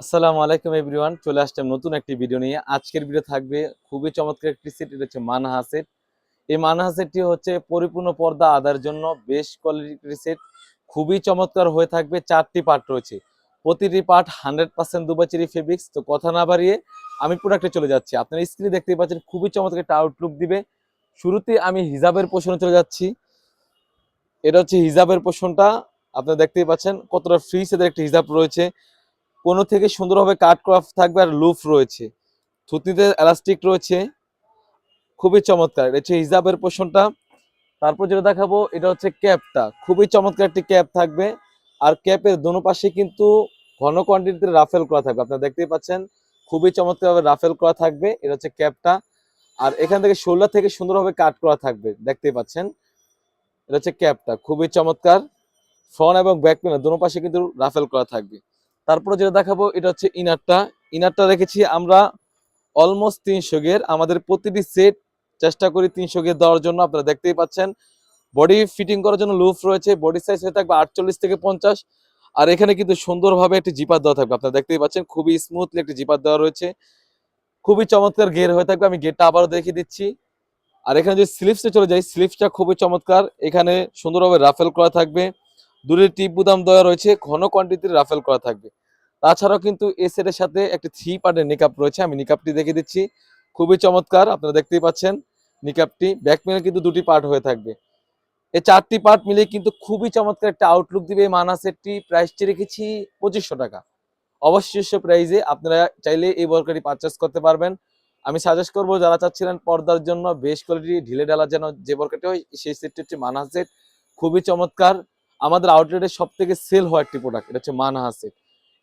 আসসালামু আলাইকুম এভরিওয়ান, চলে আসলাম নতুন একটি ভিডিও নিয়ে। আজকের ভিডিও থাকবে খুবই চমৎকার একটি সেট এটা হচ্ছে মানহা সেট এই মানহা সেটটি হচ্ছে পরিপূর্ণ পর্দা আদার জন্য বেশ কোয়ালিটির সেট খুবই চমৎকার হয়ে থাকবে, চারটি পার্ট রয়েছে। প্রতিটি পার্ট হান্ড্রেড পার্সেন্ট দুবাচেরি ফেব্রিক্স তো কথা না বাড়িয়ে আমি প্রোডাক্টে চলে যাচ্ছি। আপনার স্ক্রিনে দেখতেই পাচ্ছেন, খুবই চমৎকার একটা আউটলুক দিবে। শুরুতে আমি হিজাবের পোষণে চলে যাচ্ছি। এটা হচ্ছে হিজাবের পোষণটা আপনারা দেখতেই পাচ্ছেন, কতটা ফ্রি সেদের একটা হিজাব রয়েছে। কোনো থেকে সুন্দরভাবে কাট করা থাকবে আর লুফ রয়েছে। থুতনিতে এলাস্টিক রয়েছে। খুবই চমৎকার। এটা হচ্ছে হিজাবের পোষণটা। তারপর যেটা দেখাবো, এটা হচ্ছে ক্যাপটা। খুবই চমৎকার একটি ক্যাপ থাকবে। আর ক্যাপের দোনো পাশে কিন্তু ঘন কোয়ান্টিটিতে রাফেল করা থাকবে। আপনারা দেখতেই পাচ্ছেন, খুবই চমৎকারভাবে রাফেল করা থাকবে। এটা হচ্ছে ক্যাপটা। আর এখান থেকে শোল্ডার থেকে সুন্দরভাবে কাট করা থাকবে। দেখতেই পাচ্ছেন, এটা হচ্ছে ক্যাপটা। খুবই চমৎকার। ফ্রন্ট এবং ব্যাক পেনের দোনো পাশে কিন্তু রাফেল করা থাকবে। তারপরে যেটা দেখাবো, এটা হচ্ছে ইনারটা। ইনারটা রেখেছি আমরা অলমোস্ট তিনশো গের। আমাদের প্রতিটি সেট চেষ্টা করি তিনশো গের দেওয়ার জন্য, আপনারা দেখতেই পাচ্ছেন। বডি ফিটিং করার জন্য লুফ রয়েছে। বডি সাইজ হয়ে থাকবে আটচল্লিশ থেকে পঞ্চাশ। আর এখানে কিন্তু সুন্দরভাবে একটি জিপার দেওয়া থাকবে, আপনারা দেখতেই পাচ্ছেন। খুবই স্মুথলি একটি জিপার দেওয়া রয়েছে। খুবই চমৎকার গের হয়ে থাকবে। আমি গেটটা আবারও দেখিয়ে দিচ্ছি। আর এখানে যদি স্লিপসে চলে যাই স্লিপসটা খুবই চমৎকার। এখানে সুন্দরভাবে রাফেল করা থাকবে। দূরে টিপ বুদাম দেওয়া রয়েছে, ঘন কোয়ান্টিটির রাফেল করা থাকবে। তাছাড়াও কিন্তু এ সেটের সাথে একটি থ্রি পার্টের নিকাপ রয়েছে, আমি নিকাপটি দেখে দিচ্ছি। খুবই চমৎকার, আপনারা দেখতেই পাচ্ছেন নিকাপটি ব্যাক মিলে কিন্তু দুটি পার্ট হয়ে থাকবে। এই চারটি পার্ট মিলে কিন্তু খুবই চমৎকার একটা আউটলুক দিবে এই মানা সেটটি প্রাইসটি রেখেছি পঁচিশশো টাকা। অবশিষ্ট প্রাইজে আপনারা চাইলে এই বরকারি পারচেস করতে পারবেন। আমি সাজেস্ট করব, যারা চাচ্ছিলেন পর্দার জন্য, বেশ কোয়ালিটি ঢিলে ডালা যেন যে বরকাটি হয়, সেই সেটটি হচ্ছে মানহা সেট খুবই চমৎকার আমাদের আউটলেটের সব থেকে সেল হওয়া একটি প্রোডাক্ট এটা হচ্ছে মানহা সেট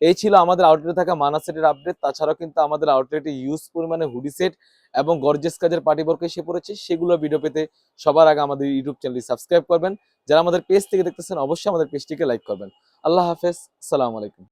এই ছিল আমাদের আউটলেটে থাকা মানা সেটের আপডেট তাছাড়াও কিন্তু আমাদের আউটলেটে ইউজ পরিমাণে হুডি সেট এবং গর্জেস কাজের পার্টি বর্ক এসে পড়েছে, সেগুলো ভিডিও পেতে সবার আগে আমাদের ইউটিউব চ্যানেলটি সাবস্ক্রাইব করবেন। যারা আমাদের পেজ থেকে দেখতেছেন, অবশ্যই আমাদের পেজটিকে লাইক করবেন। আল্লাহ হাফেজ, সালাম আলাইকুম।